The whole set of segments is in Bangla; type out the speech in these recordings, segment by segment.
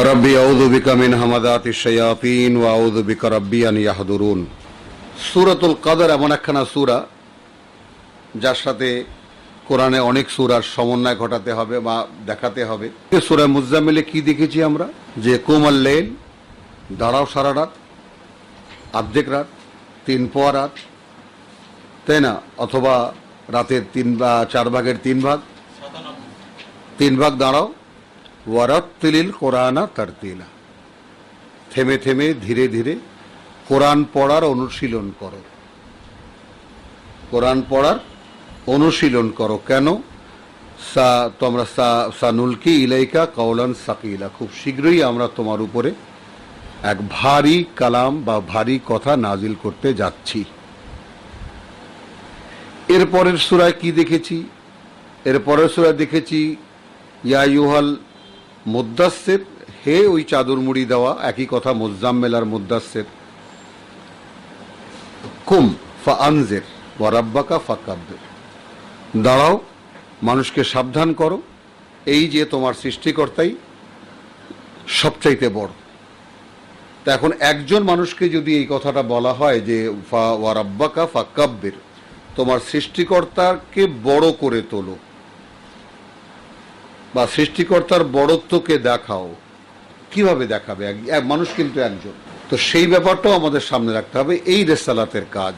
ربي أعوذ بك من همذات الشياطين وأعوذ بك ربي أن يحضرون সুরাতুল কাদর এমন একখানা সুরা যার সাথে কোরআনে অনেক সুরার সমন্বয় ঘটাতে হবে বা দেখাতে হবে সুরা মুজাম্মিলে কি দেখেছি আমরা যে কোমাল লেন দাঁড়াও সারা রাত অর্ধেক রাত তিন পোয়া রাত তাই না অথবা রাতের তিন বা চার ভাগের তিন ভাগ তিন ভাগ দাঁড়াও ওয়ারাত্তিলিল কোরআনা তারতিলা। থেমে থেমে ধীরে ধীরে কোরআন পড়ার অনুশীলন করো। কোরআন পড়ার অনুশীলন করো। কেন? সা, তোমরা সা, সানুলকি ইলাইকা কৌলান সাকিলা। খুব শীঘ্রই আমরা তোমার উপরে এক ভারী কালাম বা ভারী কথা নাজিল করতে যাচ্ছি। এরপরের সুরায় কি দেখেছি? এরপরের সুরায় দেখেছি, ইয়া ইউহাল মুদাসের হে ওই চাদর মুড়ি দেওয়া, একই কথা মোজাম্মেলার মুদাসের কুম ফা আনজের ওয়ারাব্বাকা ফাকাব্বের। দাঁড়াও, মানুষকে সাবধান করো, এই যে তোমার সৃষ্টিকর্তাই সবচাইতে বড়। তা এখন একজন মানুষকে যদি এই কথাটা বলা হয় যে ফা ওয়ারাব্বাকা ফাকাব্বের, তোমার সৃষ্টিকর্তাকে বড় করে তোলো। বা সৃষ্টিকর্তার বড়ত্বকে দেখাও। কীভাবে দেখাবে? এক- মানুষ কিন্তু একজন। তো সেই ব্যাপারটাও আমাদের সামনে রাখতে হবে। এই রেসালাতের কাজ।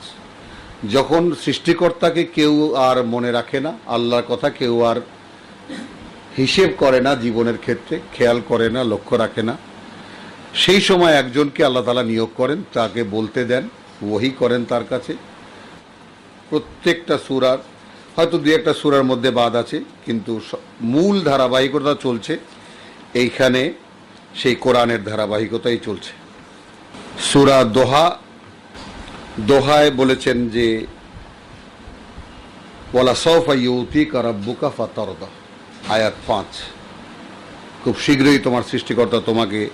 যখন সৃষ্টিকর্তাকে কেউ আর মনে রাখে না, আল্লাহর কথা কেউ আর হিসেব করে না জীবনের ক্ষেত্রে, খেয়াল করে না, লক্ষ্য রাখে না, সেই সময় একজনকে আল্লাহ তালা নিয়োগ করেন, তাকে বলতে দেন, ওহি করেন তার কাছে। প্রত্যেকটা সুরার হয়তো দুই একটা সুরার মধ্যে বাদ আছে, কিন্তু মূল ধারাবাহিকতা চলছে। এইখানে সেই কোরআনের ধারাবাহিকতাই চলছে। সুরা দোহা, দোহায় বলেছেন যে, ওয়ালা সৌফা ইউতি কারাব্বুকা ফাতারদা। আয়াত পাঁচ। খুব শীঘ্রই তোমার সৃষ্টিকর্তা তোমাকে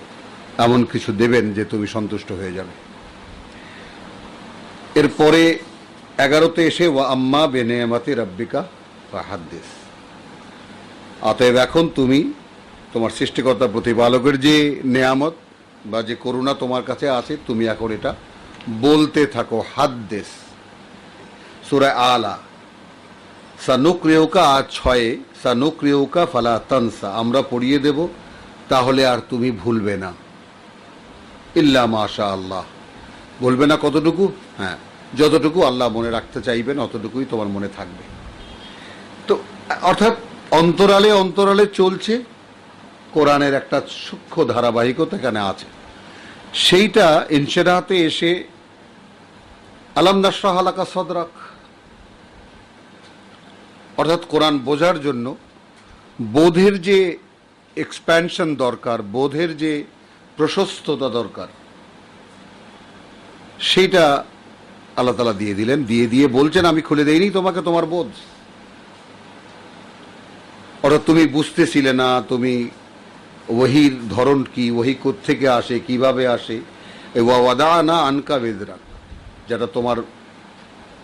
এমন কিছু দেবেন যে তুমি সন্তুষ্ট হয়ে যাবে। এরপরে এগারোতে এসে, ওয়া আম্মা বেনেয়ামাতি রাব্বিকা হাদ্দিস অতএব এখন তুমি তোমার সৃষ্টিকর্তা প্রতিপালকের যে নেয়ামত বা যে করুণা তোমার কাছে আছে, তুমি এখন এটা বলতে থাকো, হাদ্দেস। সুরায় আলা। সানুক্রিয়কা আজ ছয়ে, সানুক্রিয়কা ফালা তানসা। আমরা পড়িয়ে দেব, তাহলে আর তুমি ভুলবে না। ইল্লা মাশা আল্লাহ বলবে না কতটুকু? হ্যাঁ। যতটুকু আল্লাহ মনে রাখতে চাইবেন, অতটুকুই তোমার মনে থাকবে। তো, অর্থাৎ অন্তরালে অন্তরালে চলছে, কোরআনের একটা সূক্ষ্ম ধারাবাহিকতা এখানে আছে। সেইটা ইনসেরাতে এসে, আলাম নাসরাহ আলাকা সদরাক। অর্থাৎ কোরআন বোঝার জন্য বোধের যে এক্সপ্যানশন দরকার, বোধের যে প্রশস্ততা দরকার, সেইটা আল্লাহ তালা দিয়ে দিলেন, দিয়ে দিয়ে বলছেন, আমি খুলে দেইনি তোমাকে, তোমার বোধ। অর্থাৎ তুমি বুঝতেছিলে না, তুমি ওহির ধরন কি, ওহি থেকে আসে, কীভাবে আসে। ওয়াদা না আনকা বেদরাক, যেটা তোমার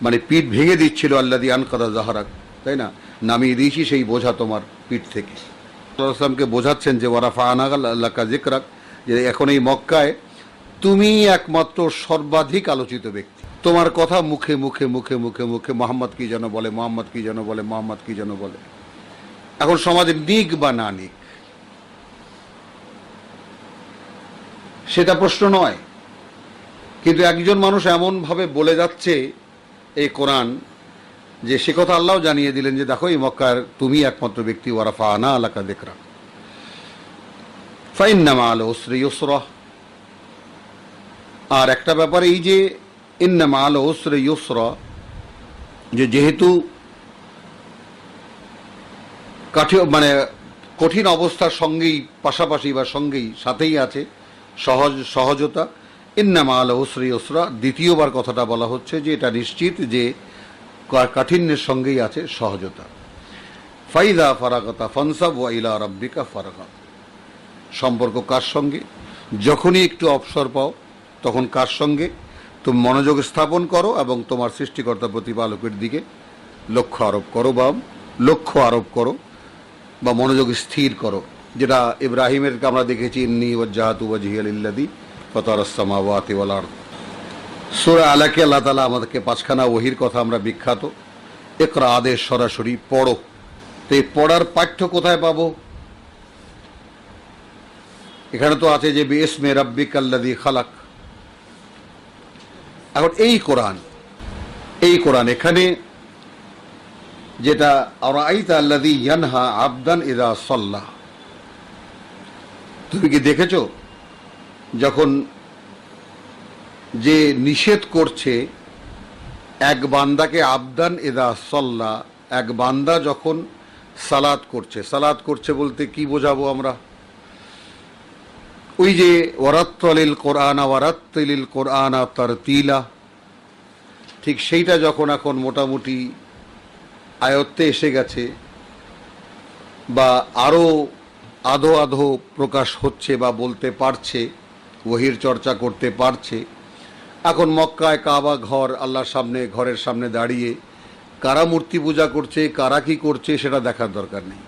মানে পিঠ ভেঙে দিচ্ছিল আল্লাহ দিয়ে আনকাদা জাহারাক তাই না? নামিয়ে দিয়েছি সেই বোঝা তোমার পিঠ থেকে। আসলামকে বোঝাচ্ছেন যে ওয়ারাফা আনাগাল আল্লাহ জিকরাক যে এখন এই মক্কায় তুমি একমাত্র সর্বাধিক আলোচিত ব্যক্তি। তোমার কথা মুখে মুখে মুখে মুখে মুখে মোহাম্মদ কি যেন বলে, মোহাম্মদ কি যেন বলে, মোহাম্মদ কি যেন বলে। এখন সমাজে নিক বা না নিক? সেটা প্রশ্ন নয়। কিন্তু একজন মানুষ এমনভাবে বলে যাচ্ছে এই কোরআন যে সে কথা আল্লাহ জানিয়ে দিলেন যে, দেখো, এই মক্কার তুমি একমাত্র ব্যক্তি, ওয়ারাফা আনা আলাকা দেখরা ফাইন্নামা আল ওসরি ইউসরা। আর একটা ব্যাপার এই যে ইন্নামা আল ওসরে ইউসরা যে যেহেতু মানে কঠিন অবস্থার সঙ্গেই পাশাপাশি বা সঙ্গেই সাথেই আছে সহজ সহজতা। ইন্নামা আল ওসরি ওসরা দ্বিতীয়বার কথাটা বলা হচ্ছে যে এটা নিশ্চিত যে কাঠিন্যের সঙ্গেই আছে সহজতা। ফাইদা ফারাগতা ফনসাব ওয়াইলা রব্বিকা ফারাগা। সম্পর্ক কার সঙ্গে? যখনই একটু অবসর পাও, তখন কার সঙ্গে? তুমি মনোযোগ স্থাপন করো এবং তোমার সৃষ্টিকর্তা প্রতিপালকের দিকে লক্ষ্য আরোপ করো বা লক্ষ্য আরোপ করো বা মনোযোগ স্থির করো, যেটা ইব্রাহিমের আমরা দেখেছি, ইন্নি ওয়াজ্জাহাতু ওয়াজহিয়াল ইল্লাদি ফতারাস সামাওয়াতি ওয়াল আরদ। সূরা আলাকে আল্লাহ তাআলা আমাদেরকে পাঁচখানা ওহির কথা আমরা বিখ্যাত। ইকরা আদেশ সরাসরি পড়ো। তো এই পড়ার পাঠ্য কোথায় পাবো? এখানে তো আছে যে বিসমে রাব্বিক আল্লাদি খালাক। এখন এই কোরআন এই কোরআন এখানে যেটা ইয়ানহা আবদান ইদা সাল্লাহ তুমি কি দেখেছ? যখন যে নিষেধ করছে, এক বান্দাকে আবদান এদা সল্লা, এক বান্দা যখন সালাত করছে সালাত করছে বলতে কি বোঝাবো আমরা? ওই যে, ওয়ারাত্তলিল কোরআনা ওয়ারাত্তলিল কোরআনা তার তিলা ঠিক সেইটা যখন এখন মোটামুটি আয়ত্তে এসে গেছে বা আরও আধো আধো প্রকাশ হচ্ছে বা বলতে পারছে, ওহির চর্চা করতে পারছে, এখন মক্কায় কাবা ঘর আল্লাহর সামনে, ঘরের সামনে দাঁড়িয়ে কারা মূর্তি পূজা করছে, কারা কি করছে, সেটা দেখার দরকার নেই।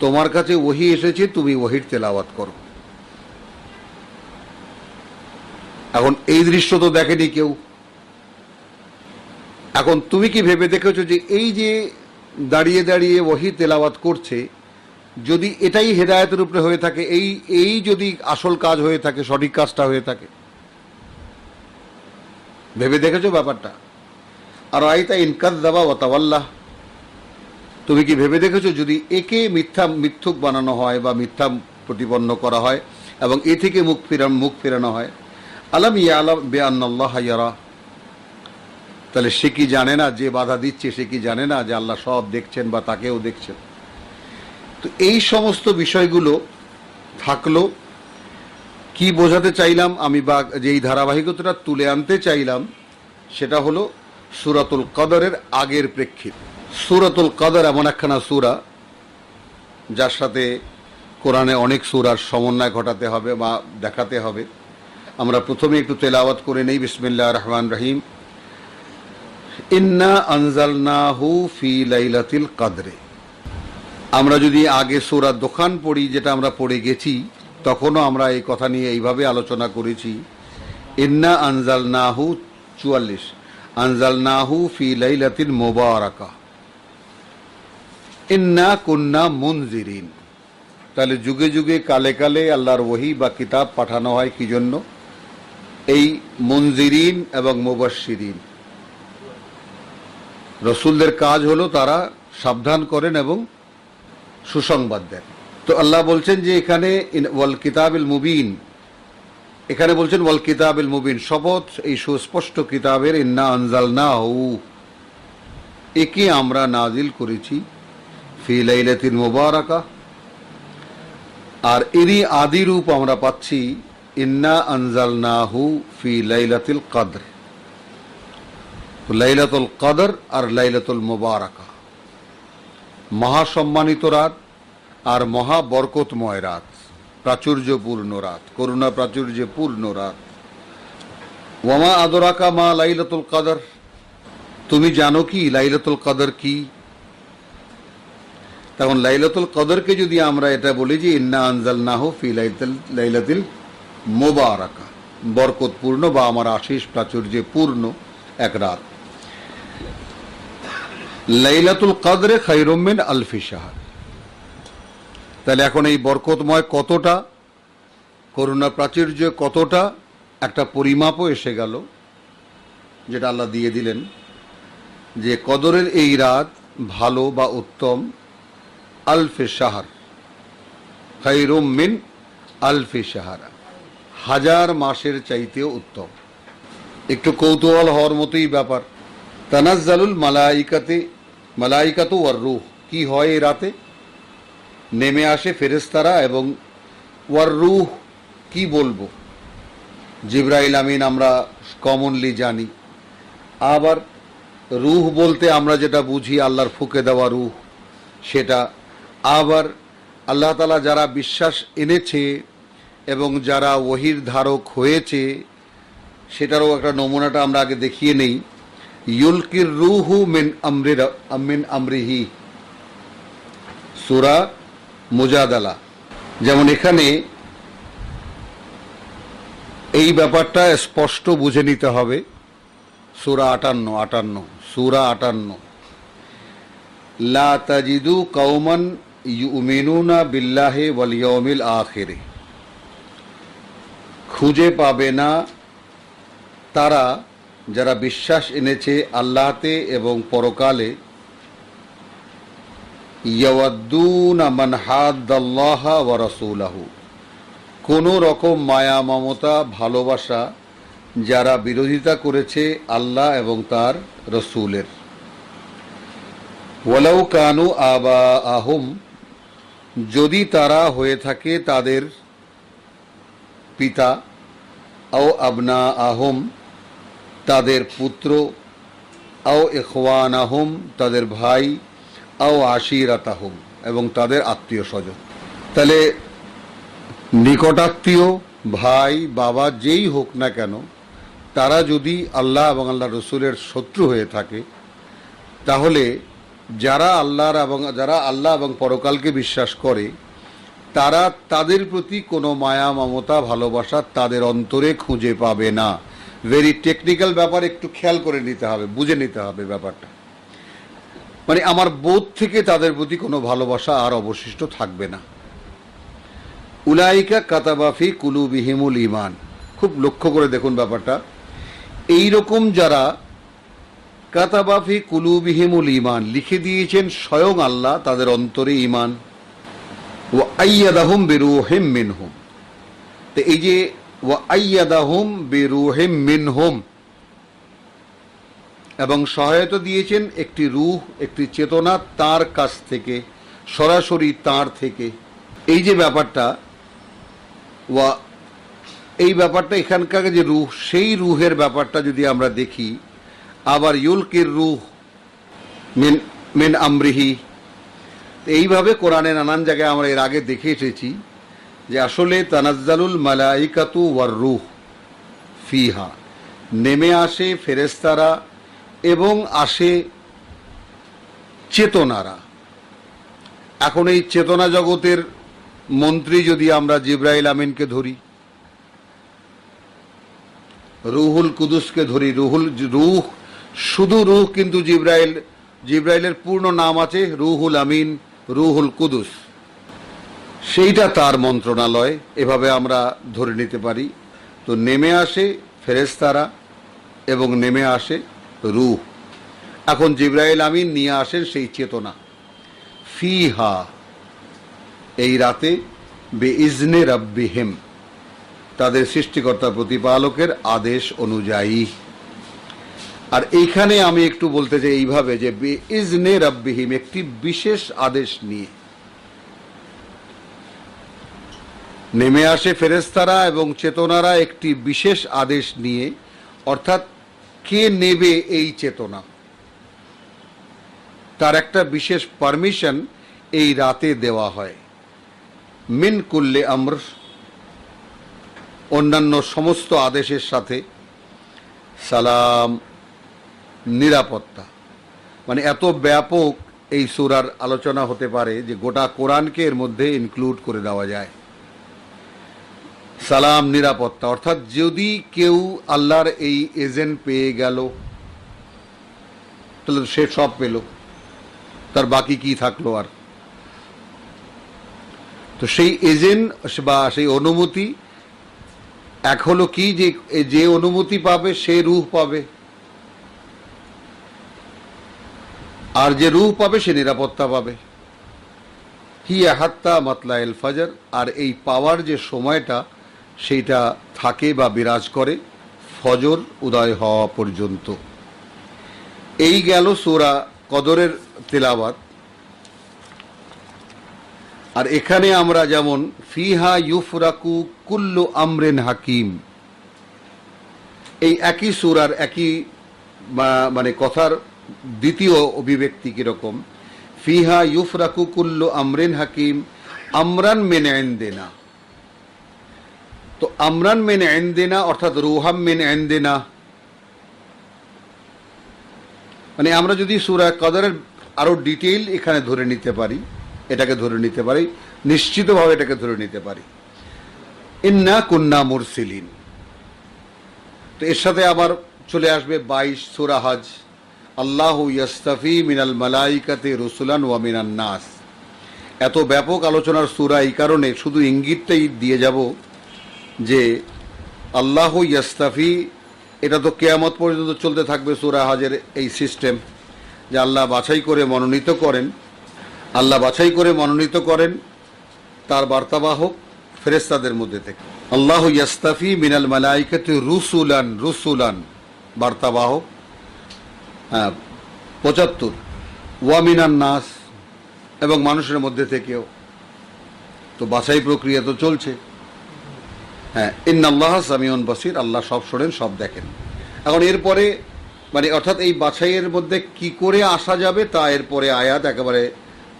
তোমার কাছে ওহি এসেছে, তুমি ওহির তেলাওয়াত করো। এখন এই দৃশ্য তো দেখেনি কেউ। এখন তুমি কি ভেবে দেখেছ যে এই যে দাঁড়িয়ে দাঁড়িয়ে ওহি তেলাওয়াত করছে, যদি এটাই হেদায়তের উপরে হয়ে থাকে, এই এই যদি আসল কাজ হয়ে থাকে, সঠিক কাজটা হয়ে থাকে? ভেবে দেখেছ ব্যাপারটা? আর আইতা ইনকাদ দাবা ওতাবাল্লাহ তুমি কি ভেবে দেখেছ যদি একে মিথ্যা মিথ্যুক বানানো হয় বা মিথ্যা প্রতিপন্ন করা হয় এবং এ থেকে মুখ ফিরান, মুখ ফেরানো হয়? আলাম ইয়া আলাম বে আন্নাল্লাহ ইয়ারা। তাহলে সে কি জানে না যে বাধা দিচ্ছে, সে কি জানে না যে আল্লাহ সব দেখছেন বা তাকেও দেখছেন? তো এই সমস্ত বিষয়গুলো থাকল। কি বোঝাতে চাইলাম আমি বা যে এই ধারাবাহিকতাটা তুলে আনতে চাইলাম, সেটা হলো সুরাতুল কদরের আগের প্রেক্ষিত। সুরাতুল কদর এমন একখানা সুরা, যার সাথে কোরআনে অনেক সুরার সমন্বয় ঘটাতে হবে বা দেখাতে হবে। আমরা প্রথমে একটু তেলাওয়াত করে নেই, বিসমিল্লাহ রহমান রহিম। ইন্না আনজালনাহু ফি লাইলাতিল কাদরে। আমরা যদি আগে সুরার দোকান পড়ি, যেটা আমরা পড়ে গেছি, তখনও আমরা এই কথা নিয়ে এইভাবে আলোচনা করেছি। ইন্না আনজাল নাহু চুয়াল্লিশ। আনজাল নাহু ফি লাইলাতিল মোবারকা। ইন্না কুন্না মুনজিরিন। তাহলে যুগে যুগে কালে কালে আল্লাহর ওহি বা কিতাব পাঠানো হয় কি জন্য? এই মঞ্জিরিন এবং মুবাশিরিন রসুলদের কাজ হলো তারা সাবধান করেন এবং সুসংবাদ দেন। তো আল্লাহ বলছেন যে এখানে ওয়াল কিতাবিল মুবিন। এখানে বলছেন ওয়াল কিতাবিল মুবিন। শপথ, এই সুস্পষ্ট কিতাবের, ইন্না আনজাল না হউ একে আমরা নাজিল করেছি ফি লাইলাতিল মুবারাকা। আর এরই আদি রূপ আমরা পাচ্ছি ইন্না আনজাল নাহু ফি লাইলাতিল কদর। লাইলাতুল কদর আর লাইলাতুল মুবারাকা। মহাসম্মানিত রাত আর মহা বরকতময় রাত, প্রাচুর্যপূর্ণ রাত, করুণা প্রাচুর্যপূর্ণ রাত। ওয়ামা আদরাকা মা লাইলাতুল কদর? তুমি জানো কি লাইলাতুল কদর কি? তখন লাইলাতুল কদরকে যদি আমরা এটা বলি যে, ইন্না আনজাল নাহু ফি লাইলাতুল মোবারকা, বরকতপূর্ণ বা আমার আশিস প্রাচুর্যে পূর্ণ এক রাত। লাইলাতুল কাদরে খাইরুমিন আলফি শাহর। তাহলে এখন এই বরকতময় কতটা, করুণা প্রাচুর্য কতটা, একটা পরিমাপও এসে গেল, যেটা আল্লাহ দিয়ে দিলেন যে কদরের এই রাত ভালো বা উত্তম আলফে শাহার, খাইরুম মিন আলফে শাহারা। হাজার মাসের চাইতেও উত্তম। একটু কৌতূহল হওয়ার মতোই ব্যাপার। তানাজ্জালুল মালাইকাতে, মালাইকাতু আর রুহ, কি হয় এই রাতে? নেমে আসে ফেরেস্তারা এবং ওয়ার রুহ, কি বলব? জিব্রাইল আমিন আমরা কমনলি জানি। আবার রুহ বলতে আমরা যেটা বুঝি, আল্লাহর ফুকে দেওয়া রুহ, সেটা। আবার আল্লাহ তালা যারা বিশ্বাস এনেছে এবং যারা ওহির ধারক হয়েছে, সেটারও একটা নমুনাটা আমরা আগে দেখিয়ে নেই। ইউলকির রুহু মিন আমরির, মিন আমরিহি। সুরা মুজাদালা। যেমন এখানে এই ব্যাপারটা স্পষ্ট বুঝে নিতে হবে। সুরা আটান্ন আটান্ন, সুরা আটান্ন। লা তাজিদু কৌমান ইউমিনুনা বিল্লাহে ওয়াল ইয়াউমিল আখিরে। খুঁজে পাবে না। তারা যারা বিশ্বাস এনেছে আল্লাহতে এবং পরকালে রাসূলাহু। কোনো রকম মায়া, মমতা, ভালোবাসা যারা বিরোধিতা করেছে আল্লাহ এবং তার রসুলের। ওয়ালাউ কানু আবা আহম যদি তারা হয়ে থাকে তাদের পিতা ও আবনা আহম তাদের পুত্র ও এখওয়ান আহম তাদের ভাই ও আশিরাত আহম এবং তাদের আত্মীয় স্বজন তাহলে নিকটাত্মীয়, ভাই, বাবা যেই হোক না কেন, তারা যদি আল্লাহ এবং আল্লাহ রসুলের শত্রু হয়ে থাকে, তাহলে যারা আল্লাহর এবং, যারা আল্লাহ এবং পরকালকে বিশ্বাস করে তারা তাদের প্রতি কোনো মায়া, মমতা, ভালোবাসা তাদের অন্তরে খুঁজে পাবে না। ভেরি টেকনিক্যাল ব্যাপার, একটু খেয়াল করে নিতে হবে, বুঝে নিতে হবে ব্যাপারটা। মানে আমার বোধ থেকে তাদের প্রতি কোনো ভালোবাসা আর অবশিষ্ট থাকবে না। উলাইকা কাতাবাফি কুলুবিহিমুল ইমান খুব লক্ষ্য করে দেখুন ব্যাপারটা। এই রকম যারা কাতাবাফি কুলুবিহিমুল ইমান লিখে দিয়েছেন স্বয়ং আল্লাহ তাদের অন্তরে ইমান ও আইয়াদাহুম বেরুহেম মিনহুম তো এই যে ও আইয়াদাহুম বেরুহেম মিনহুম এবং সহায়তা দিয়েছেন একটি রুহ, একটি চেতনা তার কাছ থেকে, সরাসরি তার থেকে। এই যে ব্যাপারটা, ওয়া, এই ব্যাপারটা এখানকার যে রুহ, সেই রুহের ব্যাপারটা যদি আমরা দেখি, আবার ইউলকির রুহ, মিন মিন আমরিহি এইভাবে কোরআনে নানান জায়গায় আমরা এর আগে দেখে এসেছি যে আসলে তানাজ্জালুল মালাইকাতু ওয়ার রুহ ফিহা, নেমে আসে ফেরেস্তারা এবং আসে চেতনারা। এখন এই চেতনা জগতের মন্ত্রী যদি আমরা জিব্রাইল আমিনকে ধরি, রুহুল কুদুসকে ধরি, রুহুল রুহ, শুধু রুহ কিন্তু জিব্রাইল, জিব্রাইলের পূর্ণ নাম আছে রুহুল আমিন রুহুল কুদুস। সেইটা তার মন্ত্রণালয়, এভাবে আমরা ধরে নিতে পারি। তো নেমে আসে ফেরেস্তারা এবং নেমে আসে রুহ। এখন জিব্রাইল আমিন নিয়ে আসেন সেই চেতনা। ফিহা, এই রাতে বে ইজনে রব্বিহিম, তাদের সৃষ্টিকর্তা প্রতিপালকের আদেশ অনুযায়ী। আর এইখানে আমি একটু বলতে চাই এইভাবে যে বে ইজনে রব্বিহিম একটি বিশেষ আদেশ নিয়ে। নেমে আসে ফেরেস্তারা এবং চেতনারা একটি বিশেষ আদেশ নিয়ে, অর্থাৎ কে নেবে এই চেতনা? তার একটা বিশেষ পারমিশন এই রাতে দেওয়া হয়। মিন কুল্লে আমর, অন্যান্য সমস্ত আদেশের সাথে সালাম। নিরাপত্তা। মানে এত ব্যাপক এই সুরার আলোচনা হতে পারে যে গোটা কোরআনকে এর মধ্যে ইনক্লুড করে দেওয়া যায়। সালাম, নিরাপত্তা। অর্থাৎ যদি কেউ আল্লাহর এই এজেন্ট পেয়ে গেল, তাহলে সে সব পেল। তার বাকি কি থাকল আর? তো সেই এজেন্ট বা সেই অনুমতি, এক হলো কি যে যে অনুমতি পাবে, সে রূহ পাবে। আর যে রূহ পাবে সে নিরাপত্তা পাবে। হি হাত্তা মাতলা এল ফাজার, আর এই পাওয়ার যে সময়টা, সেইটা থাকে বা বিরাজ করে ফজর উদয় হওয়া পর্যন্ত। এই গেল সোরা কদরের তেলাবাত আর এখানে আমরা যেমন, ফিহা ইউফরাকু কুল্লু আমরেন হাকিম। এই একই সুরার একই মানে কথার দ্বিতীয় অভিব্যক্তি কীরকম? ফিহা ইউফরাকু কুল্লু আমরেন হাকিম, আমরান মেন দেনা তো আমরান মেন দেনা অর্থাৎ রুহাম মেন দেনা মানে আমরা যদি সুরা কদরের আরও ডিটেইল এখানে ধরে নিতে পারি, এটাকে ধরে নিতে পারি, নিশ্চিতভাবে এটাকে ধরে নিতে পারি। ইন্না কুন্না মুরসিলিন। তো এর সাথে আবার চলে আসবে বাইশ সুরাহাজ আল্লাহ ইয়াস্তাফি মিনাল মালাইকাতে রসুলান ওয়া মিনান নাস। এত ব্যাপক আলোচনার সুরা এই কারণে শুধু ইঙ্গিতটাই দিয়ে যাব যে আল্লাহ ইয়াস্তাফি, এটা তো কেয়ামত পর্যন্ত চলতে থাকবে সুরা হাজের এই সিস্টেম, যে আল্লাহ বাছাই করে মনোনীত করেন। আল্লাহ বাছাই করে মনোনীত করেন, তার বার্তাবাহক ফেরেস্তাদের মধ্যে থেকে। আল্লাহ ইয়াস্তাফি মিনাল মালাইকাতে রুসুলান রুসুলান বার্তাবাহক পঁচাত্তর। ওয়ামিনান নাস এবং মানুষের মধ্যে থেকেও। তো বাছাই প্রক্রিয়া তো চলছে। হ্যাঁ ইন্নাল্লাহ সামিউন বাসির, আল্লাহ সব শোনেন, সব দেখেন। এখন এরপরে মানে অর্থাৎ এই বাছাইয়ের মধ্যে কি করে আসা যাবে, তা এরপরে আয়াত একেবারে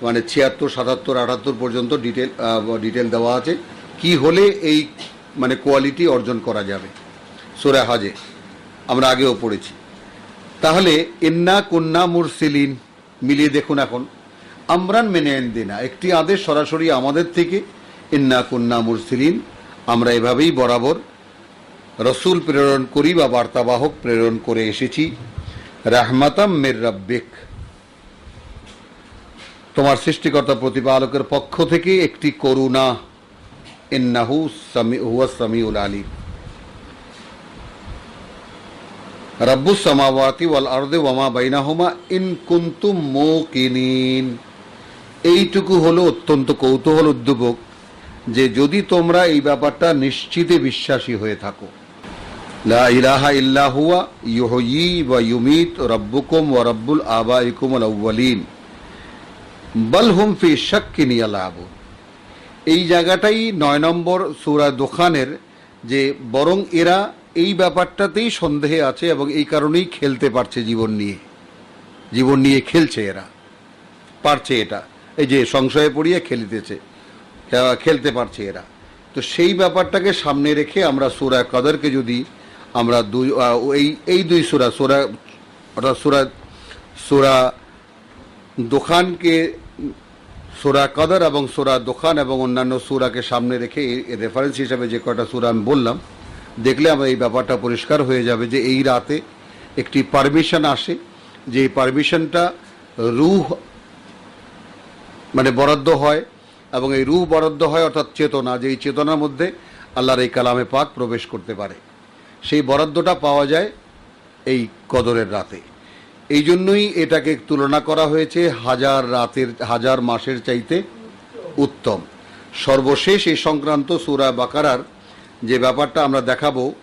মানে ছিয়াত্তর, সাতাত্তর, আটাত্তর পর্যন্ত ডিটেল ডিটেল দেওয়া আছে। কি হলে এই মানে কোয়ালিটি অর্জন করা যাবে। সুরা হাজে, আমরা আগেও পড়েছি। তাহলে ইন্না কুন্না মুরসিলিন। মিলিয়ে দেখুন এখন। আমরান মেনে দিনা একটি আদেশ সরাসরি আমাদের থেকে, ইন্না কুন্না মুরসিলিন, আমরা এভাবেই বরাবর রসুল প্রেরণ করি বা বার্তাবাহক প্রেরণ করে এসেছি। রাহমাতাম মির রব্বিক। তোমার সৃষ্টিকর্তা প্রতিপালকের পক্ষ থেকে একটি করুণা, ইন্নাহু সামি, হুয়া সামিউল আলিম। রব্বুস সামাওয়াতি ওয়াল আরদে ওয়ামা বাইনাহুমা ইন কুন্তুম মুকিনিন। এইটুকু হলো অত্যন্ত কৌতূহল উদ্দীপক যে যদি তোমরা এই ব্যাপারটা নিশ্চিতে বিশ্বাসী হয়ে থাকো। লা ইলাহা ইল্লা হুয়া ইউহয়ি ওয়া ইউমিত রব্বুকুম ওয়া রব্বুল আবাইকুম আল আউয়ালিন বল হুম ফি শাক্কিন ইয়ালাবুন এই জায়গাটাই নয় নম্বর সূরা দোকানের যে বরং এরা এই ব্যাপারটাতেই সন্দেহে আছে এবং এই কারণেই খেলতে পারছে জীবন নিয়ে। জীবন নিয়ে খেলছে এরা। পারছে এটা। এই যে সংশয়ে পড়িয়ে খেলিতেছে। খেলতে পারছে এরা। তো সেই ব্যাপারটাকে সামনে রেখে আমরা সুরা কদরকে যদি আমরা দুই এই এই দুই সুরা সুরা, অর্থাৎ সুরা সুরা দোকানকে সুরা কদর এবং সুরা দোকান এবং অন্যান্য সুরাকে সামনে রেখে রেফারেন্স হিসাবে যে কটা সুরা আমি বললাম দেখলে আমার এই ব্যাপারটা পরিষ্কার হয়ে যাবে যে এই রাতে একটি পারমিশন আসে যে এই পারমিশনটা রুহ মানে বরাদ্দ হয় এবং এই রুহ বরাদ্দ হয় অর্থাৎ চেতনা, যে এই চেতনার মধ্যে আল্লাহর এই কালামে পাক প্রবেশ করতে পারে। সেই বরাদ্দটা পাওয়া যায় এই কদরের রাতে। এই জন্যই এটাকে তুলনা করা হয়েছে হাজার রাতের, হাজার মাসের চাইতে উত্তম। সর্বশেষ এই সংক্রান্ত সুরা বাকারার যে ব্যাপারটা আমরা দেখাবো,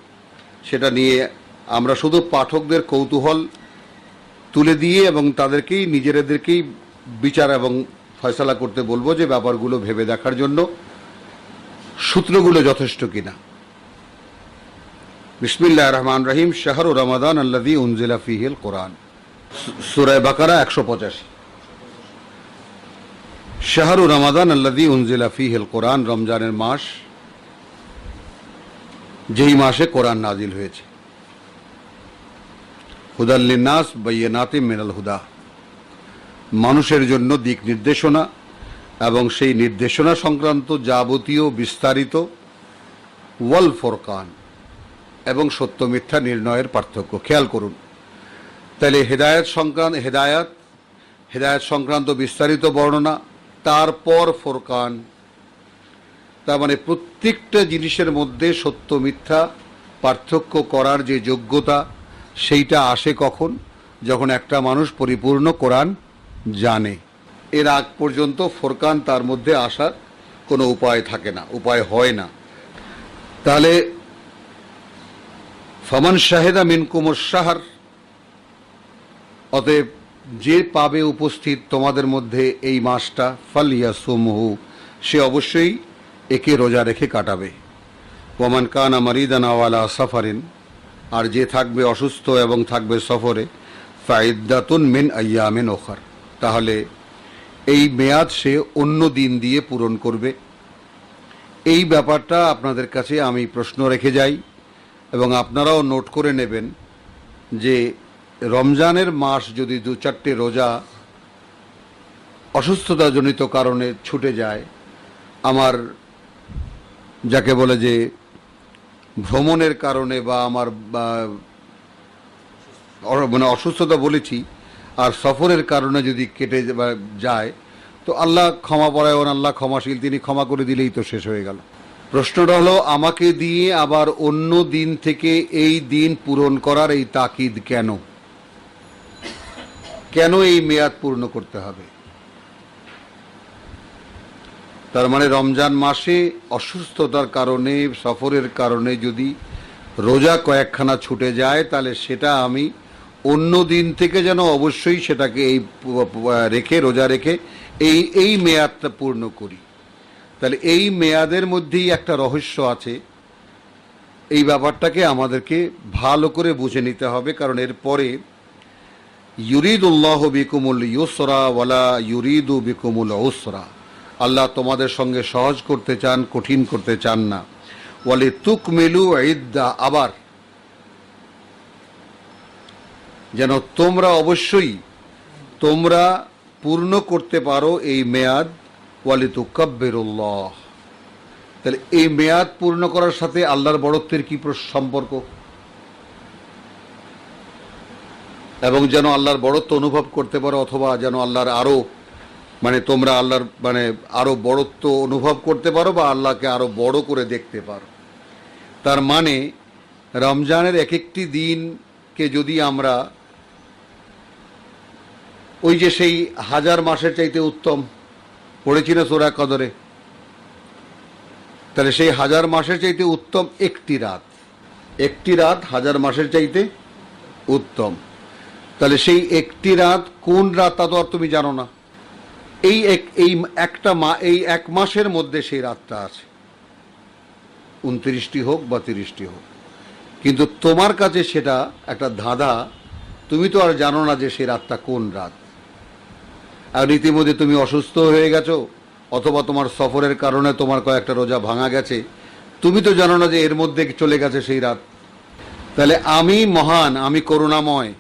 সেটা নিয়ে আমরা শুধু পাঠকদের কৌতূহল তুলে দিয়ে এবং তাদেরকেই, নিজেদেরকেই বিচার এবং ফয়সালা করতে বলব যে ব্যাপারগুলো ভেবে দেখার জন্য। সূত্রগুলো যথেষ্ট কিনা। বিসমিল্লাহ রহমান রহিম। শাহর রমাদান আল্লাদি উনজিলা ফিহিল কোরআন। সুরায় বাকারা একশো পঁচাশি। শাহরু রমাদান আল্লাদি উনজিলা ফিহিল কোরআন রমজানের মাস যেই মাসে কোরআন নাজিল হয়েছে। হুদাল্লিনাস বাইয়নাতে মিনাল হুদা। মানুষের জন্য দিক নির্দেশনা এবং সেই নির্দেশনা সংক্রান্ত যাবতীয় বিস্তারিত ওয়াল ফোরকান এবং সত্য মিথ্যা নির্ণয়ের পার্থক্য। খেয়াল করুন। তাহলে হেদায়ত সংক্রান্ত হেদায়াত, হেদায়ত সংক্রান্ত বিস্তারিত বর্ণনা, তারপর ফোরকান তার মানে প্রত্যেকটা জিনিসের মধ্যে সত্য, মিথ্যা, পার্থক্য করার যে যোগ্যতা, সেইটা আসে কখন? যখন একটা মানুষ পরিপূর্ণ কোরআন জানে। এর আগ পর্যন্ত ফোরকান তার মধ্যে আসার কোনো উপায় থাকে না, উপায় হয় না। তাহলে, ফমান শাহেদা মিন কুমর সাহার অতএব যে পাবে উপস্থিত তোমাদের মধ্যে এই মাসটা ফালিয়া সুমহু সে অবশ্যই একে রোজা রেখে কাটাবে। ওমান কানা মারিদান আওয়ালা সাফারিন, আর যে থাকবে অসুস্থ এবং থাকবে সফরে ফাইদাতুন মিন আয়ামিন ওখার। তাহলে এই মেয়াদ সে অন্য দিন দিয়ে পূরণ করবে। এই ব্যাপারটা আপনাদের কাছে আমি প্রশ্ন রেখে যাই, এবং আপনারাও নোট করে নেবেন যে রমজানের মাস যদি দু চারটে রোজা অসুস্থতাজনিত কারণে ছুটে যায়, আমার যাকে বলে যে ভ্রমণের কারণে বা আমার মানে অসুস্থতা বলেছি, আর সফরের কারণে যদি কেটে যায়, তো আল্লাহ ক্ষমা পরায়ণ, আল্লাহ ক্ষমাশীল, তিনি ক্ষমা করে দিলেই তো শেষ হয়ে গেল। প্রশ্নটা হলো, আমাকে দিয়ে আবার অন্য দিন থেকে এই দিন পূরণ করার এই তাকিদ কেন? কেন এই মেয়াদ পূর্ণ করতে হবে? তার মানে রমজান মাসে অসুস্থতার কারণে, সফরের কারণে যদি রোজা কয়েকখানা ছুটে যায়, তাহলে সেটা আমি অন্য দিন থেকে যেন অবশ্যই সেটাকে এই, রেখে, রোজা রেখে এই এই মেয়াদটা পূর্ণ করি। তাহলে এই মেয়াদের মধ্যেই একটা রহস্য আছে। এই ব্যাপারটাকে আমাদেরকে ভালো করে বুঝে নিতে হবে, কারণ এরপরে ইউরিদুল্লাহ বিকুমুল ইউসরা ওয়ালা ইউরিদু বিকুমুল উসরা। আল্লাহ তোমাদের সঙ্গে সহজ করতে চান, কঠিন করতে চান না। ওয়ালে তুক মেলু ঈদ্দা আবার, যেন তোমরা অবশ্যই তোমরা পূর্ণ করতে পারো এই মেয়াদ ওয়ালি তুকাব্বিরুল্লাহ তাহলে এই মেয়াদ পূর্ণ করার সাথে আল্লাহর বড়ত্বের কি সম্পর্ক? এবং যেন আল্লাহর বড়ত্ব অনুভব করতে পারো, অথবা যেন আল্লাহর আরও মানে তোমরা আল্লাহর মানে আরও বড়ত্ব অনুভব করতে পারো বা আল্লাহকে আরও বড় করে দেখতে পারো। তার মানে রমজানের এক একটি দিনকে যদি আমরা ওই যে সেই হাজার মাসের চাইতে উত্তম পড়েছি না সোরা কদরে? তাহলে সেই হাজার মাসের চাইতে উত্তম একটি রাত। একটি রাত হাজার মাসের চাইতে উত্তম। তাহলে সেই একটি রাত কোন রাত তা তো আর তুমি জানো না। এই এক, এই একটা মা, এই এক মাসের মধ্যে সেই রাতটা আছে। উনত্রিশটি হোক বা তিরিশটি হোক। কিন্তু তোমার কাছে সেটা একটা ধাঁধা, তুমি তো আর জানো না যে সেই রাতটা কোন রাত। আর ইতিমধ্যে তুমি অসুস্থ হয়ে গেছো, অথবা তোমার সফরের কারণে তোমার কয়েকটা রোজা ভাঙা গেছে। তুমি তো জানো না যে এর মধ্যে চলে গেছে সেই রাত। তাহলে আমি মহান, আমি করুণাময়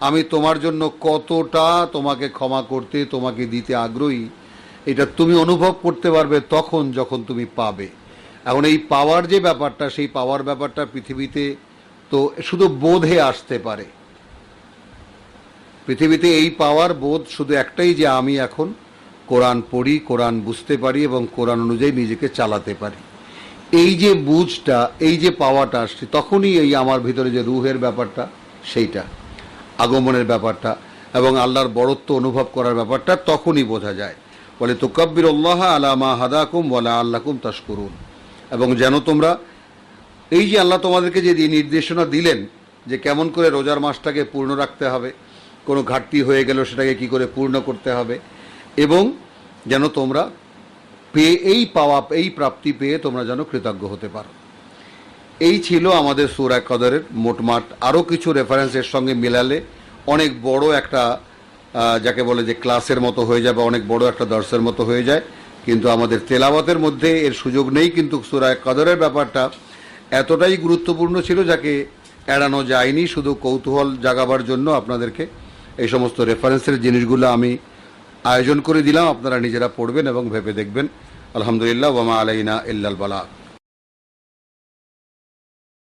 আমি তোমার জন্য কতটা তোমাকে ক্ষমা করতে, তোমাকে দিতে আগ্রহী, এটা তুমি অনুভব করতে পারবে তখন যখন তুমি পাবে। এখন এই পাওয়ার যে ব্যাপারটা, সেই পাওয়ার ব্যাপারটা পৃথিবীতে তো শুধু বোধে আসতে পারে। পৃথিবীতে এই পাওয়ার বোধ শুধু একটাই যে আমি এখন কোরআন পড়ি, কোরআন বুঝতে পারি এবং কোরআন অনুযায়ী নিজেকে চালাতে পারি। এই যে বুঝটা, এই যে পাওয়াটা আসছে, তখনই এই আমার ভিতরে যে রুহের ব্যাপারটা, সেইটা। আগমনের ব্যাপারটা এবং আল্লাহর বড়ত্ব অনুভব করার ব্যাপারটা তখনই বোঝা যায়। বলে তোকাব্বির আল্লাহ আলামা হাদাকুম ওয়ালা আল্লাকুম তাস্করুন এবং যেন তোমরা এই যে আল্লাহ তোমাদেরকে যে নির্দেশনা দিলেন যে কেমন করে রোজার মাসটাকে পূর্ণ রাখতে হবে, কোনো ঘাটতি হয়ে গেল সেটাকে কি করে পূর্ণ করতে হবে, এবং যেন তোমরা পেয়ে, এই পাওয়া, এই প্রাপ্তি পেয়ে তোমরা যেন কৃতজ্ঞ হতে পারো। এই ছিল আমাদের সুরা কদরের মোটমাট আরও কিছু রেফারেন্সের সঙ্গে মিলালে অনেক বড় একটা যাকে বলে যে ক্লাসের মতো হয়ে যায় বা অনেক বড় একটা দর্শের মতো হয়ে যায়। কিন্তু আমাদের তেলাওয়াতের মধ্যে এর সুযোগ নেই, কিন্তু সুরায় কদরের ব্যাপারটা এতটাই গুরুত্বপূর্ণ ছিল যাকে এড়ানো যায়নি, শুধু কৌতূহল জাগাবার জন্য আপনাদেরকে এই সমস্ত রেফারেন্সের জিনিসগুলো আমি আয়োজন করে দিলাম। আপনারা নিজেরা পড়বেন এবং ভেবে দেখবেন। আলহামদুলিল্লাহ ওয়ামা আলাইনা ইল্লাল বালা।